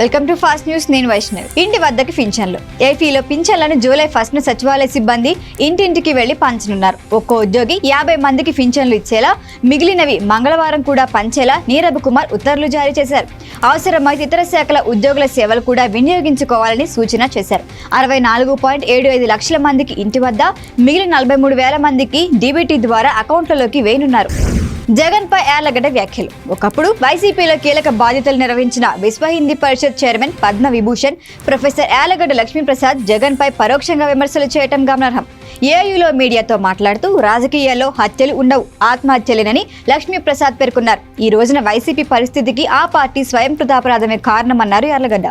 Welcome to fast news నేను వైష్ణవ్. ఇంటి వద్దకి పింఛన్లు. ఏపీలో పింఛన్లను జూలై ఫస్ట్ను సచివాలయ సిబ్బంది ఇంటింటికి వెళ్ళి పంచనున్నారు. ఒక్కో ఉద్యోగి యాభై మందికి పింఛన్లు ఇచ్చేలా మిగిలినవి మంగళవారం కూడా పంచేలా నీరబ్ కుమార్ ఉత్తర్వులు జారీ చేశారు. అవసరమైతే ఇతర శాఖల ఉద్యోగుల సేవలు కూడా వినియోగించుకోవాలని సూచన చేశారు. అరవై నాలుగు పాయింట్ ఏడు ఐదు లక్షల మందికి ఇంటి వద్ద మిగిలిన నలభై మూడు వేల మందికి డీబీటీ ద్వారా అకౌంట్లలోకి వేయనున్నారు. జగన్ పై యార్లగడ్డ వ్యాఖ్యలు. ఒకప్పుడు వైసీపీలో కీలక బాధ్యతలు నిర్వహించిన విశ్వ హిందీ పరిషత్ చైర్మన్ పద్మ విభూషణ్ ప్రొఫెసర్ యార్లగడ్డ లక్ష్మీప్రసాద్ జగన్ పై పరోక్షంగా విమర్శలు చేయటం గమనార్హం. ఏయులో మీడియాతో మాట్లాడుతూ రాజకీయాల్లో హత్యలు ఉండవు ఆత్మహత్యలేనని లక్ష్మీప్రసాద్ పేర్కొన్నారు. ఈ రోజున వైసీపీ పరిస్థితికి ఆ పార్టీ స్వయం కృతాపరాధమే కారణమన్నారు Yarlagadda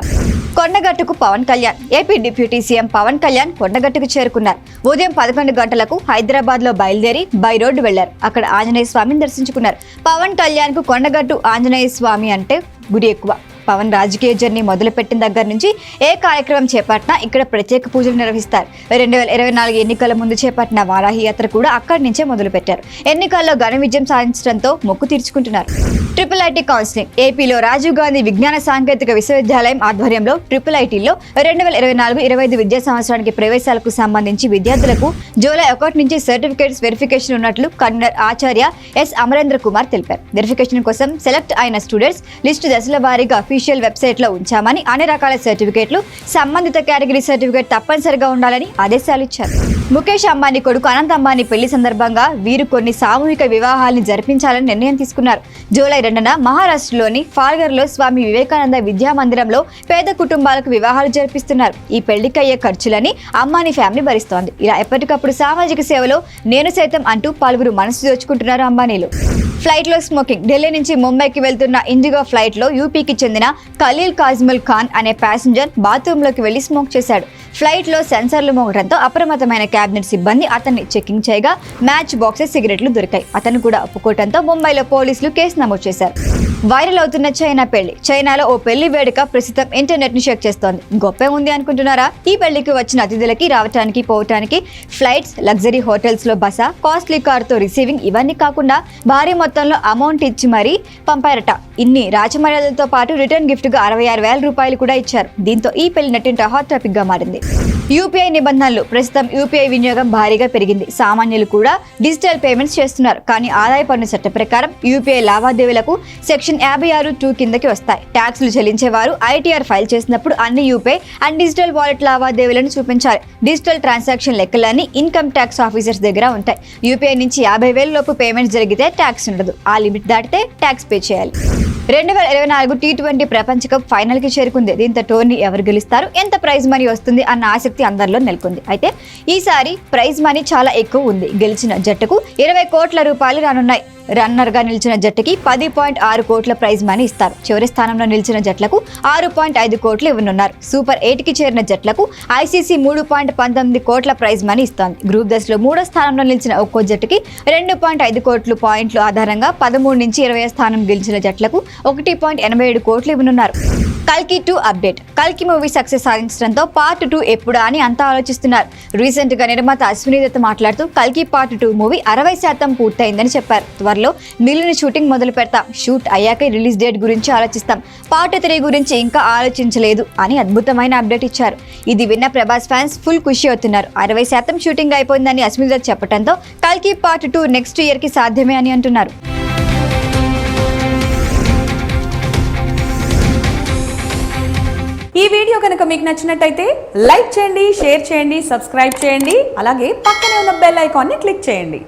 కొండగట్టుకు Pawan Kalyan. AP deputy CM Pawan Kalyan కొండగట్టుకు చేరుకున్నారు. ఉదయం పదకొండు గంటలకు హైదరాబాద్లో బయలుదేరి బై రోడ్డు వెళ్ళారు. అక్కడ ఆంజనేయ స్వామిని దర్శించుకున్నారు. పవన్ కళ్యాణ్కు కొండగట్టు ఆంజనేయ స్వామి అంటే గుడి ఎక్కువ. పవన్ రాజకీయ జర్నీ మొదలుపెట్టిన దగ్గర నుంచి ఏ కార్యక్రమం చేపట్టినా ఇక్కడ ప్రత్యేక పూజలు నిర్వహిస్తారు. రెండు వేల ఇరవై నాలుగు ఎన్నికల ముందు చేపట్టిన వారాహి యాత్ర కూడా అక్కడి నుంచే మొదలుపెట్టారు. ఎన్నికల్లో ఘన విజయం సాధించడంతో మొక్కు తీర్చుకుంటున్నారు. ట్రిపుల్ ఐటీ కౌన్సిలింగ్ ఏపీలో రాజీవ్ గాంధీ విజ్ఞాన సాంకేతిక విశ్వవిద్యాలయం ఆధ్వర్యంలో ట్రిపుల్ ఐటీలో రెండు వేల ఇరవై నాలుగు ఇరవై ఐదు విద్యా సంవత్సరానికి ప్రవేశాలకు సంబంధించి విద్యార్థులకు జూలై ఒకటి నుంచి సర్టిఫికేట్స్ వెరిఫికేషన్ ఉన్నట్లు కన్వీనర్ ఆచార్య ఎస్ అమరేంద్ర కుమార్ తెలిపారు. వెరిఫికేషన్ కోసం సెలెక్ట్ అయిన స్టూడెంట్స్ లిస్టు దశల వారీగా అఫీషియల్ వెబ్సైట్లో ఉంచామని అన్ని రకాల సర్టిఫికేట్లు సంబంధిత కేటగిరీ సర్టిఫికేట్ తప్పనిసరిగా ఉండాలని ఆదేశాలు ఇచ్చారు. ముఖేష్ అంబానీ కొడుకు అనంత్ అంబానీ పెళ్ళి సందర్భంగా వీరు కొన్ని సామూహిక వివాహాలను జరిపించాలని నిర్ణయం తీసుకున్నారు. జూలై రెండున మహారాష్ట్రలోని ఫాల్గర్లో స్వామి వివేకానంద విద్యా మందిరంలో పేద కుటుంబాలకు వివాహాలు జరిపిస్తున్నారు. ఈ పెళ్ళికి అయ్యే ఖర్చులని అంబానీ ఫ్యామిలీ భరిస్తోంది. ఇలా ఎప్పటికప్పుడు సామాజిక సేవలో నేను సైతం అంటూ పలువురు మనసు దోచుకుంటున్నారు అంబానీలు. ఫ్లైట్లో స్మోకింగ్. ఢిల్లీ నుంచి ముంబైకి వెళ్తున్న ఇండిగో ఫ్లైట్లో యూపీకి చెందిన ఖలీల్ కాజ్ముల్ ఖాన్ అనే ప్యాసింజర్ బాత్రూమ్లోకి వెళ్ళి స్మోక్ చేశాడు. ఫ్లైట్లో సెన్సర్లు మోగడంతో అప్రమత్తమైన క్యాబినెట్ సిబ్బంది అతన్ని చెకింగ్ చేయగా మ్యాచ్ బాక్సెస్ సిగరెట్లు దొరికాయి. అతను కూడా ఒప్పుకోవడంతో ముంబైలో పోలీసులు కేసు నమోదు చేశారు. వైరల్ అవుతున్న చైనా పెళ్ళి. చైనాలో ఓ పెళ్ళి వేడుక ప్రస్తుతం ఇంటర్నెట్ని షేక్ చేస్తోంది. గొప్పే ఉంది అనుకుంటున్నారా? ఈ పెళ్ళికి వచ్చిన అతిథులకి రావటానికి పోవటానికి ఫ్లైట్స్ లగ్జరీ హోటల్స్లో బస కాస్ట్లీ కార్తో రిసీవింగ్ ఇవన్నీ కాకుండా భారీ మొత్తంలో అమౌంట్ ఇచ్చి మరీ పంపారట. ఇన్ని రాజమర్యాదలతో పాటు రిటర్న్ గిఫ్ట్గా అరవై ఆరు వేల రూపాయలు కూడా ఇచ్చారు. దీంతో ఈ పెళ్ళి నటింట హాట్ టాపిక్గా మారింది. యూపీఐ నిబంధనలు. ప్రస్తుతం యూపీఐ వినియోగం భారీగా పెరిగింది. సామాన్యులు కూడా డిజిటల్ పేమెంట్స్ చేస్తున్నారు. కానీ ఆదాయ పన్ను చట్ట ప్రకారం యూపీఐ లావాదేవీలకు సెక్షన్ యాభై ఆరు టూ కిందకి వస్తాయి. ట్యాక్స్లు చెల్లించేవారు ఐటీఆర్ ఫైల్ చేసినప్పుడు అన్ని యూపీఐ అండ్ డిజిటల్ వాలెట్ లావాదేవీలను చూపించాలి. డిజిటల్ ట్రాన్సాక్షన్ లెక్కలన్నీ ఇన్కమ్ ట్యాక్స్ ఆఫీసర్స్ దగ్గర ఉంటాయి. యూపీఐ నుంచి యాభై వేల లోపు పేమెంట్ జరిగితే ట్యాక్స్ ఉండదు. ఆ లిమిట్ దాటితే ట్యాక్స్ పే చేయాలి. రెండు వేల ఇరవై నాలుగు టీ ట్వంటీ ప్రపంచ కప్ ఫైనల్కి చేరుకుంది. దీంతో టోర్నీ ఎవరు గెలుస్తారు? ఎంత ప్రైజ్ మనీ వస్తుంది? అన్న ఆసక్తి అందరిలో నెలకొంది. అయితే ఈసారి ప్రైజ్ మనీ చాలా ఎక్కువ ఉంది. గెలిచిన జట్టుకు ఇరవై కోట్ల రూపాయలు రానున్నాయి. రన్నర్గా నిలిచిన జట్టుకి పది పాయింట్ ఆరు కోట్ల ప్రైజ్ మనీ ఇస్తారు. చివరి స్థానంలో నిలిచిన జట్లకు ఆరు పాయింట్ ఐదు కోట్లు ఇవ్వనున్నారు. సూపర్ ఎయిట్కి చేరిన జట్లకు ఐసీసీ మూడు పాయింట్ పంతొమ్మిది కోట్ల ప్రైజ్ మనీ ఇస్తోంది. గ్రూప్ దశలో మూడో స్థానంలో నిలిచిన ఒక్కో జట్టుకి రెండు పాయింట్ ఐదు కోట్లు పాయింట్లు ఆధారంగా పదమూడు నుంచి ఇరవై స్థానం గెలిచిన జట్లకు ఒకటి పాయింట్ ఎనభై ఏడు కోట్లు ఇవ్వనున్నారు. కల్కి టూ అప్డేట్. కల్కి మూవీ సక్సెస్ సాధించడంతో పార్ట్ టూ ఎప్పుడా అని అంతా ఆలోచిస్తున్నారు. రీసెంట్గా నిర్మాత అశ్విని దత్ మాట్లాడుతూ కల్కి పార్ట్ టూ మూవీ అరవై శాతం పూర్తయిందని చెప్పారు. త్వరలో మిలిని షూటింగ్ మొదలు పెడతాం. షూట్ అయ్యాక రిలీజ్ డేట్ గురించి ఆలోచిస్తాం. పార్ట్ త్రీ గురించి ఇంకా ఆలోచించలేదు అని అద్భుతమైన అప్డేట్ ఇచ్చారు. ఇది విన్న ప్రభాస్ ఫ్యాన్స్ ఫుల్ ఖుషి అవుతున్నారు. అరవై శాతం షూటింగ్ అయిపోయిందని అశ్విని దత్ చెప్పడంతో కల్కి పార్ట్ టూ నెక్స్ట్ ఇయర్కి సాధ్యమే అని అంటున్నారు. ఈ వీడియో కనుక మీకు నచ్చినట్టయితే లైక్ చేయండి షేర్ చేయండి సబ్స్క్రైబ్ చేయండి. అలాగే పక్కనే ఉన్న బెల్ ఐకాన్ని క్లిక్ చేయండి.